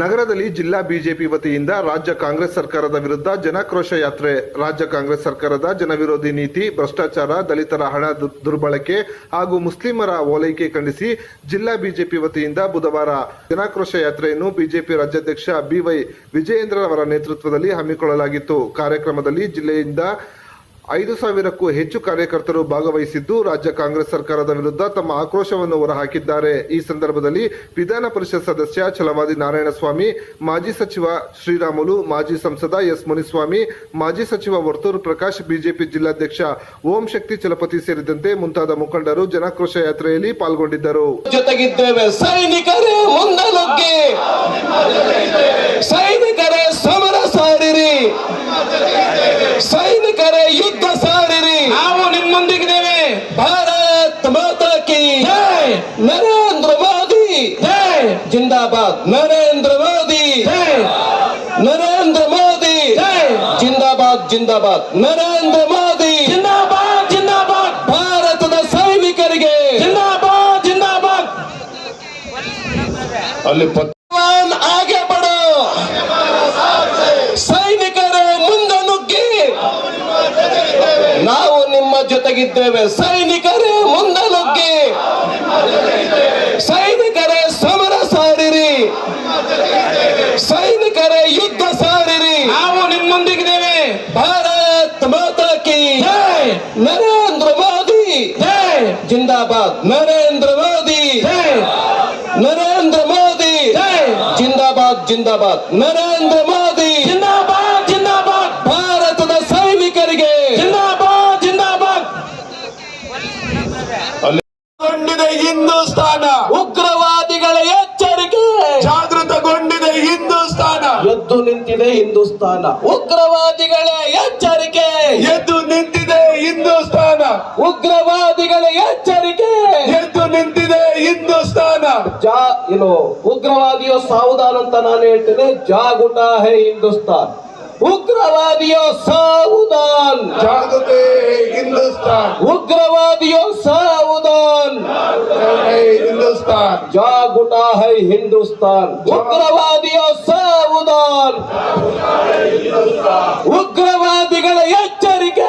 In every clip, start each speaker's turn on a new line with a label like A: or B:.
A: ನಗರದಲ್ಲಿ ಜಿಲ್ಲಾ ಬಿಜೆಪಿ ವತಿಯಿಂದ ರಾಜ್ಯ ಕಾಂಗ್ರೆಸ್ ಸರ್ಕಾರದ ವಿರುದ್ಧ ಜನಾಕ್ರೋಶ ಯಾತ್ರೆ. ರಾಜ್ಯ ಕಾಂಗ್ರೆಸ್ ಸರ್ಕಾರದ ಜನವಿರೋಧಿ ನೀತಿ, ಭ್ರಷ್ಟಾಚಾರ, ದಲಿತರ ಹಣ ದುರ್ಬಳಕೆ ಹಾಗೂ ಮುಸ್ಲಿಮರ ಓಲೈಕೆ ಖಂಡಿಸಿ ಜಿಲ್ಲಾ ಬಿಜೆಪಿ ವತಿಯಿಂದ ಬುಧವಾರ ಜನಾಕ್ರೋಶ ಯಾತ್ರೆಯನ್ನು ಬಿಜೆಪಿ ರಾಜ್ಯಾಧ್ಯಕ್ಷ ಬಿವೈ ವಿಜಯೇಂದ್ರ ಅವರ ನೇತೃತ್ವದಲ್ಲಿ ಹಮ್ಮಿಕೊಳ್ಳಲಾಗಿತ್ತು. ಕಾರ್ಯಕ್ರಮದಲ್ಲಿ ಜಿಲ್ಲೆಯಿಂದ ಐದು ಸಾವಿರಕ್ಕೂ ಹೆಚ್ಚು ಕಾರ್ಯಕರ್ತರು ಭಾಗವಹಿಸಿದ್ದು ರಾಜ್ಯ ಕಾಂಗ್ರೆಸ್ ಸರ್ಕಾರದ ವಿರುದ್ಧ ತಮ್ಮ ಆಕ್ರೋಶವನ್ನು ಹೊರಹಾಕಿದ್ದಾರೆ. ಈ ಸಂದರ್ಭದಲ್ಲಿ ವಿಧಾನ ಪರಿಷತ್ ಸದಸ್ಯ ಚಲವಾದಿ ನಾರಾಯಣಸ್ವಾಮಿ, ಮಾಜಿ ಸಚಿವ ಶ್ರೀರಾಮುಲು, ಮಾಜಿ ಸಂಸದ ಎಸ್ ಮುನಿಸ್ವಾಮಿ, ಮಾಜಿ ಸಚಿವ ವರ್ತೂರು ಪ್ರಕಾಶ್, ಬಿಜೆಪಿ ಜಿಲ್ಲಾಧ್ಯಕ್ಷ ಓಂ ಶಕ್ತಿ ಚಲಪತಿ ಸೇರಿದಂತೆ ಮುಂತಾದ ಮುಖಂಡರು ಜನಾಕ್ರೋಶ ಯಾತ್ರೆಯಲ್ಲಿ ಪಾಲ್ಗೊಂಡಿದ್ದರು.
B: ಸೈನಿಕರೇ ಸಮರ ಸಾರಿರಿ. ಸೈನಿಕರೇ ಯುದ್ಧ ಸಾರಿರಿ.
C: ನಾವು ನಿಮ್ಮೊಂದಿಗಿದ್ದೇವೆ.
B: ಭಾರತ್ ಮಾತಾ ಕಿ
C: ಜೈ.
B: ನರೇಂದ್ರ ಮೋದಿ.
C: ಜೈ.
B: ಜಿಂದಾಬಾದ್. ನರೇಂದ್ರ ಮೋದಿ.
C: ಜೈ.
B: ನರೇಂದ್ರ ಮೋದಿ.
C: ಜೈ.
B: ಜಿಂದಾಬಾದ್ ಜಿಂದಾಬಾದ್. ನರೇಂದ್ರ ಮೋದಿ.
C: ಜಿಂದಾಬಾದ್ ಜಿಂದಾಬಾದ್.
B: ಭಾರತದ ಸೈನಿಕರಿಗೆ.
C: ಜಿಂದಾಬಾದ್ ಜಿಂದಾಬಾದ್.
B: ಅಲ್ಲಿ ಪತ್ವಾನ್ ಆಗೆ ಪಡೋ ಸೈನಿಕರೇ ಮುಂದೆ ನುಗ್ಗಿ ನಾವು ನಿಮ್ಮ ಜೊತೆಗಿದ್ದೇವೆ. ಸೈನಿಕರೇ ಮುಂದೆ ನುಗ್ಗಿ ಸೈನಿಕರೇ ಸಮರ ಸಾರಿರಿ. ಸೈನಿಕರೇ ಯುದ್ಧ ಸಾರಿರಿ.
C: ನಾವು ನಿಮ್ಮೊಂದಿಗಿದ್ದೇವೆ.
B: ಭಾರತ್ ಮಾತಾ ಕಿ
C: ಜೈ.
B: ನರೇಂದ್ರ ಮೋದಿ.
C: ಜೈ.
B: ಜಿಂದಾಬಾದ್. ನರೇಂದ್ರ ಮೋದಿ.
C: ಜೈ.
B: ನರೇಂದ್ರ ಮೋದಿ.
C: ಜೈ.
B: ಜಿಂದಾಬಾದ್ ಜಿಂದಾಬಾದ್. ನರೇಂದ್ರ ಮೋದಿ.
D: ಹಿಂದೂಸ್ತಾನ.
B: ಉಗ್ರವಾದಿಗಳ ಎಚ್ಚರಿಕೆ.
D: ಜಾಗೃತಗೊಂಡಿದೆ ಹಿಂದೂಸ್ತಾನ.
B: ಎದ್ದು ನಿಂತಿದೆ ಹಿಂದೂಸ್ತಾನ. ಉಗ್ರವಾದಿಗಳ ಎಚ್ಚರಿಕೆ.
D: ಎದ್ದು ನಿಂತಿದೆ ಹಿಂದೂಸ್ತಾನ.
B: ಉಗ್ರವಾದಿಗಳ ಎಚ್ಚರಿಕೆ.
D: ಎದ್ದು ನಿಂತಿದೆ ಹಿಂದೂಸ್ತಾನ.
B: ಜಾ ಏನು ಉಗ್ರವಾದಿಯೋ ಸಾವುದಾನ ಅಂತ ನಾನು ಹೇಳ್ತೇನೆ. ಜಾಗುಟ ಹೇ ಹಿಂದೂಸ್ತಾನ್. ಉಗ್ರವಾದಿಯೋ ಸಾವುದಾನ್
D: ಜಾಗೃತಿ ಹಿಂದೂಸ್ತಾನ್
B: ಉಗ್ರವಾದಿಯೋ ಸಾವುದಾನ್
D: ಜೈ ಹಿಂದೂಸ್ತಾನ್
B: ಜಾಗುಟ ಹೈ ಹಿಂದೂಸ್ತಾನ್ ಉಗ್ರವಾದಿಯೋ ಸಾವುದಾನ್ ಉಗ್ರವಾದಿಗಳ ಎಚ್ಚರಿಕೆ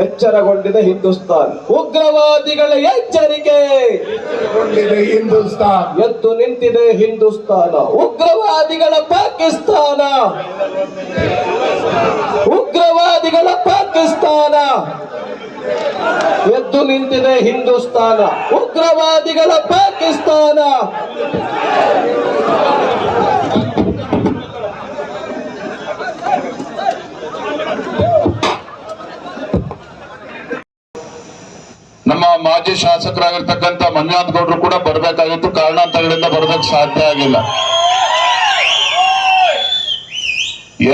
B: ಎಚ್ಚರಗೊಂಡಿದೆ ಹಿಂದೂಸ್ತಾನ್. ಉಗ್ರವಾದಿಗಳ ಎಚ್ಚರಿಕೆ.
D: ಎಚ್ಚರಗೊಂಡಿದೆ ಹಿಂದೂಸ್ತಾನ್.
B: ಎದ್ದು ನಿಂತಿದೆ ಹಿಂದೂಸ್ತಾನ. ಉಗ್ರವಾದಿಗಳ ಪಾಕಿಸ್ತಾನ. ಉಗ್ರವಾದಿಗಳ ಪಾಕಿಸ್ತಾನ. ಎದ್ದು ನಿಂತಿದೆ ಹಿಂದೂಸ್ತಾನ. ಉಗ್ರವಾದಿಗಳ ಪಾಕಿಸ್ತಾನ.
E: ಮಾಜಿ ಶಾಸಕರಾಗಿರ್ತಕ್ಕಂಥ ಮಂಜುನಾಥ್ ಗೌಡ್ರು ಕೂಡ ಬರಬೇಕಾಗಿತ್ತು. ಕಾರಣಾಂತರಗಳಿಂದ ಬರಬೇಕು ಸಾಧ್ಯ ಆಗಿಲ್ಲ.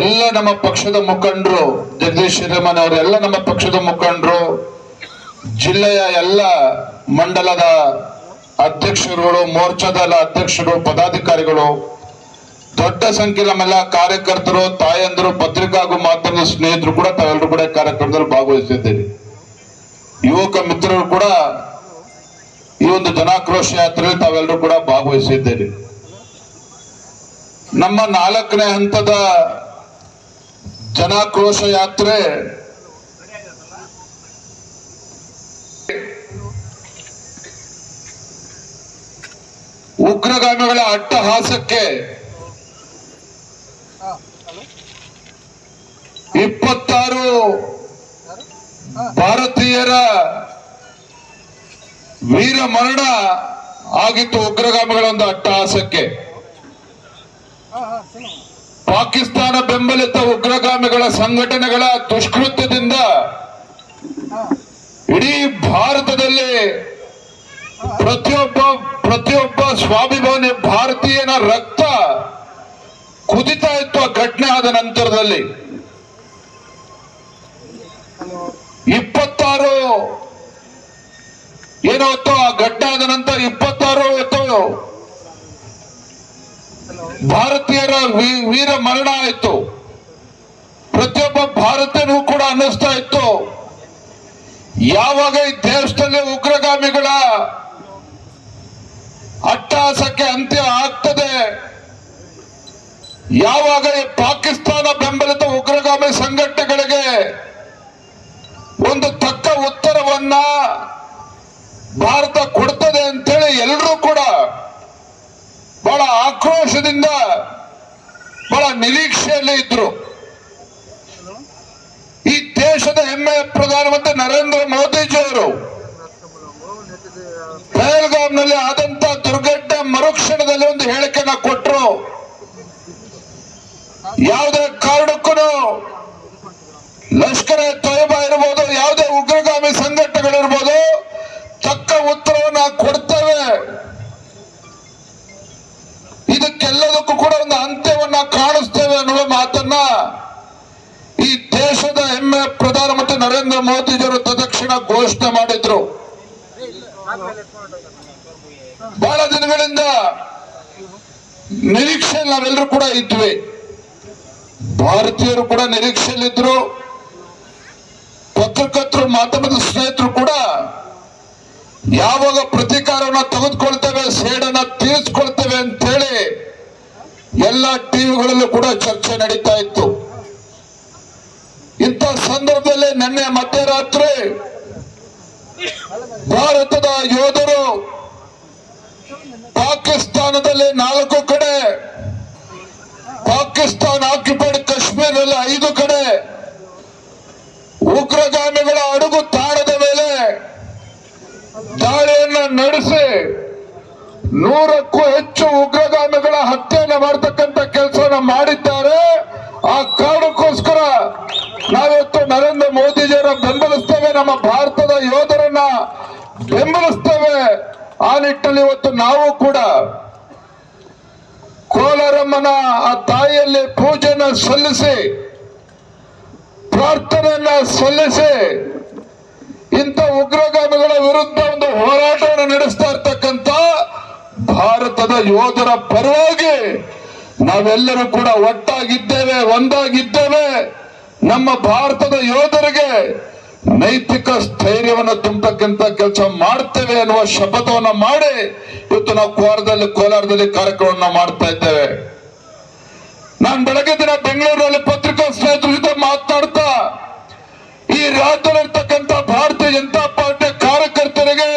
E: ಎಲ್ಲ ನಮ್ಮ ಪಕ್ಷದ ಮುಖಂಡರು, ಜಗದೀಶ್ ಶ್ರೀರಾಮನ್ ಅವರೆಲ್ಲ ನಮ್ಮ ಪಕ್ಷದ ಮುಖಂಡರು, ಜಿಲ್ಲೆಯ ಎಲ್ಲ ಮಂಡಲದ ಅಧ್ಯಕ್ಷರುಗಳು ಮೋರ್ಚಾದ ಅಧ್ಯಕ್ಷರು, ಪದಾಧಿಕಾರಿಗಳು, ದೊಡ್ಡ ಸಂಖ್ಯೆ ನಮ್ಮೆಲ್ಲ ಕಾರ್ಯಕರ್ತರು, ತಾಯಂದರು, ಪತ್ರಿಕಾ ಹಾಗೂ ಮಾಧ್ಯಮದ ಸ್ನೇಹಿತರು ಕೂಡ ತಾವೆಲ್ಲರೂ ಕೂಡ ಕಾರ್ಯಕ್ರಮದಲ್ಲಿ ಭಾಗವಹಿಸಿದ್ದೀರಿ. ಯುವಕ ಮಿತ್ರರು ಕೂಡ ಈ ಒಂದು ಜನಾಕ್ರೋಶ ಯಾತ್ರೆಯಲ್ಲಿ ತಾವೆಲ್ಲರೂ ಕೂಡ ಭಾಗವಹಿಸಿದ್ದೇವೆ ನಮ್ಮ ನಾಲ್ಕನೇ ಹಂತದ ಜನಾಕ್ರೋಶ ಯಾತ್ರೆ ಉಗ್ರಗಾಮಿಗಳ ಅಟ್ಟಹಾಸಕ್ಕೆ ಇಪ್ಪತ್ತಾರು ಭಾರತೀಯರ ವೀರ ಮರಣ ಆಗಿತ್ತು ಉಗ್ರಗಾಮಿಗಳ ಒಂದು ಅಟ್ಟಹಾಸಕ್ಕೆ. ಪಾಕಿಸ್ತಾನ ಬೆಂಬಲಿತ ಉಗ್ರಗಾಮಿಗಳ ಸಂಘಟನೆಗಳ ದುಷ್ಕೃತ್ಯದಿಂದ ಇಡೀ ಭಾರತದಲ್ಲಿ ಪ್ರತಿಯೊಬ್ಬ ಪ್ರತಿಯೊಬ್ಬ ಸ್ವಾಭಿಮಾನಿ ಭಾರತೀಯನ ರಕ್ತ ಕುದಿತಾ ಇತ್ತು ಆ ಘಟನೆ ಆದ ನಂತರದಲ್ಲಿ. ಇಪ್ಪತ್ತಾರು. ಏನಾಯ್ತು ಆ ಘಟ್ಟ ಆದ ನಂತರ ಇಪ್ಪತ್ತಾರು ಇವತ್ತು ಭಾರತೀಯರ ವೀರ ಮರಣ ಆಯಿತು. ಪ್ರತಿಯೊಬ್ಬ ಭಾರತೀಯನೂ ಕೂಡ ಅನ್ನಿಸ್ತಾ ಇತ್ತು. ಯಾವಾಗ ಈ ದೇಶದಲ್ಲಿ ಉಗ್ರಗಾಮಿಗಳ ಅಟ್ಟಹಾಸಕ್ಕೆ ಅಂತ್ಯ ಆಗ್ತದೆ? ಯಾವಾಗ ಈ ಪಾಕಿಸ್ತಾನ ಬೆಂಬಲಿತ ಉಗ್ರಗಾಮಿ ಸಂಘಟನೆಗಳಿಗೆ ಒಂದು ತಕ್ಕ ಉತ್ತರವನ್ನ ಭಾರತ ಕೊಡ್ತದೆ ಅಂತೇಳಿ ಎಲ್ಲರೂ ಕೂಡ ಬಹಳ ಆಕ್ರೋಶದಿಂದ ಬಹಳ ನಿರೀಕ್ಷೆಯಲ್ಲಿ ಇದ್ರು. ಈ ದೇಶದ ಹೆಮ್ಮೆಯ ಪ್ರಧಾನಮಂತ್ರಿ ನರೇಂದ್ರ ಮೋದಿಜಿ ಅವರು ಪಹಲ್ಗಾಮ್ನಲ್ಲಿ ಆದಂತ ದುರ್ಘಟನೆ ಮರುಕ್ಷಣದಲ್ಲಿ ಒಂದು ಹೇಳಿಕೆನ ಕೊಟ್ಟರು ಯಾವುದೇ ಕಾರಣಕ್ಕೂ ಲಷ್ಕರ್ ತೊಯ್ಬಾ ಇರ್ಬೋದು, ಯಾವುದೇ ಉಗ್ರಗಾಮಿ ಸಂಘಟನೆಗಳಿರ್ಬೋದು, ತಕ್ಕ ಉತ್ತರವನ್ನ ಕೊಡ್ತೇವೆ. ಇದಕ್ಕೆಲ್ಲದಕ್ಕೂ ಕೂಡ ಒಂದು ಅಂತ್ಯವನ್ನ ಕಾಣಿಸ್ತೇವೆ ಅನ್ನುವ ಮಾತನ್ನ ಈ ದೇಶದ ಹೆಮ್ಮೆ ಪ್ರಧಾನಮಂತ್ರಿ ನರೇಂದ್ರ ಮೋದಿಜಿಯವರು ತದಕ್ಷಣ ಘೋಷಣೆ ಮಾಡಿದ್ರು. ಬಹಳ ದಿನಗಳಿಂದ ನಿರೀಕ್ಷೆ ನಾವೆಲ್ಲರೂ ಕೂಡ ಇದ್ವಿ. ಭಾರತೀಯರು ಕೂಡ ನಿರೀಕ್ಷೆಯಲ್ಲಿದ್ರು. ಪತ್ರಕರ್ತರು ಮಾಧ್ಯಮದ ಸ್ನೇಹಿತರು ಕೂಡ ಯಾವಾಗ ಪ್ರತೀಕಾರವನ್ನ ತೆಗೆದುಕೊಳ್ತೇವೆ, ಸೇಡನ್ನ ತೀರಿಸ್ಕೊಳ್ತೇವೆ ಅಂತೇಳಿ ಎಲ್ಲ ಟಿವಿಗಳಲ್ಲೂ ಕೂಡ ಚರ್ಚೆ ನಡೀತಾ ಇತ್ತು. ಇಂಥ ಸಂದರ್ಭದಲ್ಲಿ ನಿನ್ನೆ ಮಧ್ಯರಾತ್ರಿ ಭಾರತದ ಯೋಧರು ಪಾಕಿಸ್ತಾನದಲ್ಲಿ ನಾಲ್ಕು ಉಗ್ರಗಾಮಿಗಳ ಅಡುಗು ತಾಣದ ಮೇಲೆ ದಾಳಿಯನ್ನ ನಡೆಸಿ ನೂರಕ್ಕೂ ಹೆಚ್ಚು ಉಗ್ರಗಾಮಿಗಳ ಹತ್ಯೆಯನ್ನ ಮಾಡತಕ್ಕಂತ ಕೆಲಸವನ್ನ ಮಾಡಿದ್ದಾರೆ. ಆ ಕಾರಣಕ್ಕೋಸ್ಕರ ನಾವಿವತ್ತು ನರೇಂದ್ರ ಮೋದಿಜಿಯವರ ಬೆಂಬಲಿಸ್ತೇವೆ, ನಮ್ಮ ಭಾರತದ ಯೋಧರನ್ನ ಬೆಂಬಲಿಸ್ತೇವೆ. ಆ ನಿಟ್ಟಿನಲ್ಲಿ ಇವತ್ತು ನಾವು ಕೂಡ ಕೋಲಾರಮ್ಮನ ಆ ತಾಯಿಯಲ್ಲಿ ಪೂಜೆನ ಸಲ್ಲಿಸಿ ಪ್ರಾರ್ಥನೆಯನ್ನ ಸಲ್ಲಿಸಿ ಇಂಥ ಉಗ್ರಗಾಮಿಗಳ ವಿರುದ್ಧ ಒಂದು ಹೋರಾಟವನ್ನು ನಡೆಸ್ತಾ ಇರ್ತಕ್ಕಂಥ ಭಾರತದ ಯೋಧರ ಪರವಾಗಿ ನಾವೆಲ್ಲರೂ ಕೂಡ ಒಟ್ಟಾಗಿದ್ದೇವೆ, ಒಂದಾಗಿದ್ದೇವೆ. ನಮ್ಮ ಭಾರತದ ಯೋಧರಿಗೆ ನೈತಿಕ ಸ್ಥೈರ್ಯವನ್ನು ತುಂಬತಕ್ಕಂತ ಕೆಲಸ ಮಾಡ್ತೇವೆ ಅನ್ನುವ ಶಪಥವನ್ನ ಮಾಡಿ ಇವತ್ತು ನಾವು ಕೋಲಾರದಲ್ಲಿ ಕೋಲಾರದಲ್ಲಿ ಕಾರ್ಯಕ್ರಮವನ್ನು ಮಾಡ್ತಾ ಇದ್ದೇವೆ. ನಾನು ಬೆಳಗ್ಗೆ ದಿನ ಬೆಂಗಳೂರಿನಲ್ಲಿ ಪತ್ರಿಕಾ ಸ್ನೇಹಿತರ ಜೊತೆ ಮಾತನಾಡ್ತಾ ಈ ರಾಜ್ಯದಲ್ಲಿರ್ತಕ್ಕಂಥ ಭಾರತೀಯ ಜನತಾ ಪಾರ್ಟಿ ಕಾರ್ಯಕರ್ತರಿಗೆ,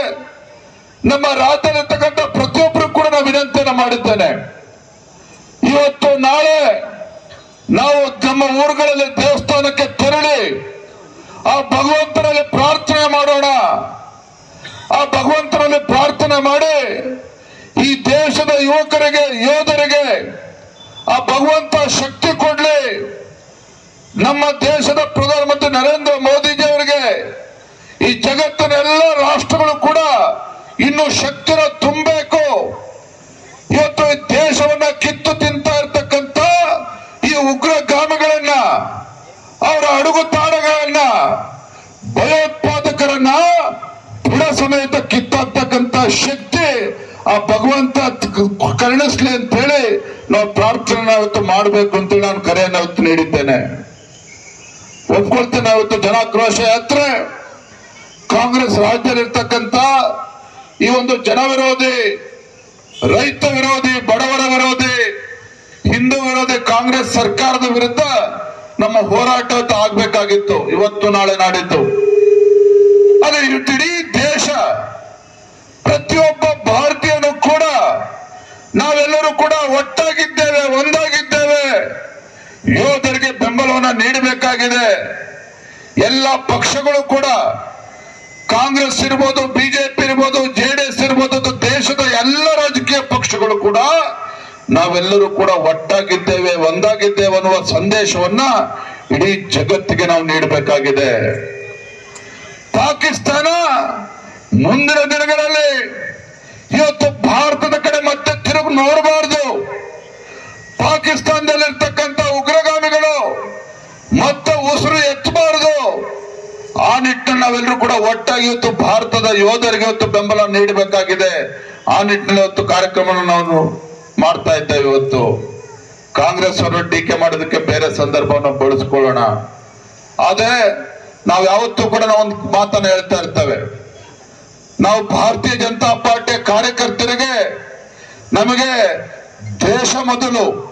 E: ನಮ್ಮ ರಾಜ್ಯದಲ್ಲಿರ್ತಕ್ಕಂಥ ಪ್ರತಿಯೊಬ್ಬರು ಕೂಡ ನಾನು ವಿನಂತಿಯನ್ನು ಮಾಡಿದ್ದೇನೆ. ಇವತ್ತು ನಾಳೆ ನಾವು ನಮ್ಮ ಊರುಗಳಲ್ಲಿ ದೇವಸ್ಥಾನಕ್ಕೆ ತೆರಳಿ, ಆ ಭಗವಂತನಲ್ಲಿ ಪ್ರಾರ್ಥನೆ ಮಾಡೋಣ. ಆ ಭಗವಂತನಲ್ಲಿ ಪ್ರಾರ್ಥನೆ ಮಾಡಿ, ಈ ದೇಶದ ಯುವಕರಿಗೆ, ಯೋಧರಿಗೆ ಆ ಭಗವಂತ ಶಕ್ತಿ ಕೊಡ್ಲಿ. ನಮ್ಮ ದೇಶದ ಪ್ರಧಾನಮಂತ್ರಿ ನರೇಂದ್ರ ಮೋದಿಜಿ ಅವರಿಗೆ, ಈ ಜಗತ್ತಿನ ಎಲ್ಲ ರಾಷ್ಟ್ರಗಳು ಕೂಡ ಇನ್ನು ಶಕ್ತಿನ ತುಂಬಬೇಕು. ಇವತ್ತು ಈ ದೇಶವನ್ನ ಕಿತ್ತು ತಿಂತಾ ಇರ್ತಕ್ಕಂಥ ಈ ಉಗ್ರಗಾಮಿಗಳನ್ನ ಅವರ ಅಡುಗು ತಾಣಗಳನ್ನ ಭಯೋತ್ಪಾದಕರನ್ನ ಬುಡ ಸಮೇತ ಕಿತ್ತಾಕ್ತಕ್ಕಂಥ ಶಕ್ತಿ ಆ ಭಗವಂತ ಕರುಣಿಸ್ಲಿ ಅಂತ ಹೇಳಿ ನಾವು ಪ್ರಾರ್ಥನೆ ಇವತ್ತು ಮಾಡಬೇಕು ಅಂತ ನಾನು ಕರೆಯನ್ನು ಅವತ್ತು ನೀಡಿದ್ದೇನೆ. ಒಪ್ಕೊಳ್ತೇನೆ ಇವತ್ತು ಜನಾಕ್ರೋಶ ಯಾತ್ರೆ. ಕಾಂಗ್ರೆಸ್ ರಾಜ್ಯದಲ್ಲಿರ್ತಕ್ಕಂಥ ಈ ಒಂದು ಜನ ವಿರೋಧಿ ರೈತ ವಿರೋಧಿ, ಬಡವರ ವಿರೋಧಿ, ಹಿಂದೂ ವಿರೋಧಿ ಕಾಂಗ್ರೆಸ್ ಸರ್ಕಾರದ ವಿರುದ್ಧ ನಮ್ಮ ಹೋರಾಟ ಆಗ್ಬೇಕಾಗಿತ್ತು. ಇವತ್ತು ನಾಳೆ ನಾಡಿದ್ದು. ಅದೇ ಇಡೀ ದೇಶ ಪ್ರತಿಯೊಬ್ಬ ಭಾರತೀಯನು ಕೂಡ ನಾವೆಲ್ಲರೂ ಕೂಡ ಒಟ್ಟಾಗಿದ್ದೇವೆ, ಒಂದಾಗಿದ್ದೇವೆ. ಯೋಧರಿಗೆ ಬೆಂಬಲವನ್ನು ನೀಡಬೇಕಾಗಿದೆ. ಎಲ್ಲ ಪಕ್ಷಗಳು ಕೂಡ ಕಾಂಗ್ರೆಸ್ ಇರ್ಬೋದು, ಬಿಜೆಪಿ ಇರ್ಬೋದು ಜೆಡಿಎಸ್ ಇರ್ಬೋದು ದೇಶದ ಎಲ್ಲ ರಾಜಕೀಯ ಪಕ್ಷಗಳು ಕೂಡ ನಾವೆಲ್ಲರೂ ಕೂಡ ಒಟ್ಟಾಗಿದ್ದೇವೆ, ಒಂದಾಗಿದ್ದೇವೆ ಅನ್ನುವ ಸಂದೇಶವನ್ನ ಇಡೀ ಜಗತ್ತಿಗೆ ನಾವು ನೀಡಬೇಕಾಗಿದೆ. ಪಾಕಿಸ್ತಾನ ಮುಂದಿನ ದಿನಗಳಲ್ಲಿ ಇವತ್ತು ಭಾರತದ ಕಡೆ ಮತ್ತೆ ತಿರುಗಿ ನೋಡಬಾರದು. ಪಾಕಿಸ್ತಾನದಲ್ಲಿರ್ತಕ್ಕಂಥ ಉಗ್ರಗಾಮಿಗಳು ಮತ್ತೆ ಉಸಿರು ಎತ್ತಬಾರದು. ಆ ನಿಟ್ಟಿನಲ್ಲಿ ನಾವೆಲ್ಲರೂ ಕೂಡ ಒಟ್ಟಾಗಿ ಇವತ್ತು ಭಾರತದ ಯೋಧರಿಗೆ ಇವತ್ತು ಬೆಂಬಲ ನೀಡಬೇಕಾಗಿದೆ. ಆ ನಿಟ್ಟಿನಲ್ಲಿ ಇವತ್ತು ಕಾರ್ಯಕ್ರಮವನ್ನು ನಾವು ಮಾಡ್ತಾ ಇದ್ದೇವೆ ಇವತ್ತು. ಕಾಂಗ್ರೆಸ್ ಅವರು ಟೀಕೆ ಮಾಡೋದಕ್ಕೆ ಬೇರೆ ಸಂದರ್ಭವನ್ನು ಬಳಸ್ಕೊಳ್ಳೋಣ. ಆದರೆ ನಾವು ಯಾವತ್ತೂ ಕೂಡ ಒಂದು ಮಾತನ್ನ ಹೇಳ್ತಾ ಇರ್ತೇವೆ. ನಾವು ಭಾರತೀಯ ಜನತಾ ಪಾರ್ಟಿಯ ಕಾರ್ಯಕರ್ತರಿಗೆ ನಮಗೆ ದೇಶ ಮೊದಲು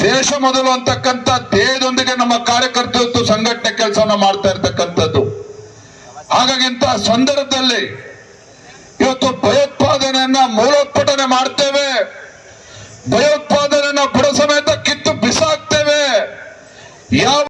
E: ದೇಶ ಮೊದಲು ಅಂತಕ್ಕಂಥ ಧ್ಯೇಯದೊಂದಿಗೆ ನಮ್ಮ ಕಾರ್ಯಕರ್ತರು ಸಂಘಟನೆ ಕೆಲಸವನ್ನ ಮಾಡ್ತಾ ಇರ್ತಕ್ಕಂಥದ್ದು. ಹಾಗಾಗಿ ಇಂತಹ ಸಂದರ್ಭದಲ್ಲಿ ಇವತ್ತು ಭಯೋತ್ಪಾದನೆಯನ್ನ ಮೂಲೋತ್ಪಾದನೆ ಮಾಡ್ತೇವೆ. ಭಯೋತ್ಪಾದನೆಯನ್ನ ಬುಡ ಸಮೇತ ಕಿತ್ತು ಬಿಸಾಕ್ತೇವೆ. ಯಾವ